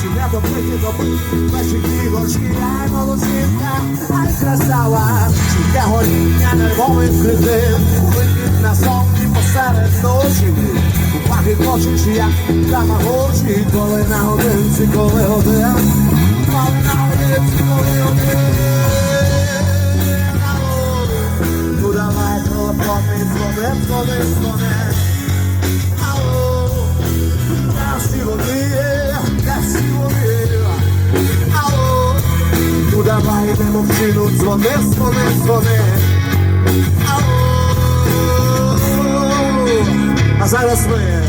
чи не добиті доби, наші дівочки, ай молодчинка, ай красава, чи є горіння нервових клітин, вихід на сон і посеред ночі, уваги хочеш, як дама тамагочі, коли на годинці, коли один, коли на годинці, коли один. Ну давай телефонний дзвони, дзвони, дзвони. Йдемо в кіно, дзвони, дзвони, дзвони. А зараз ми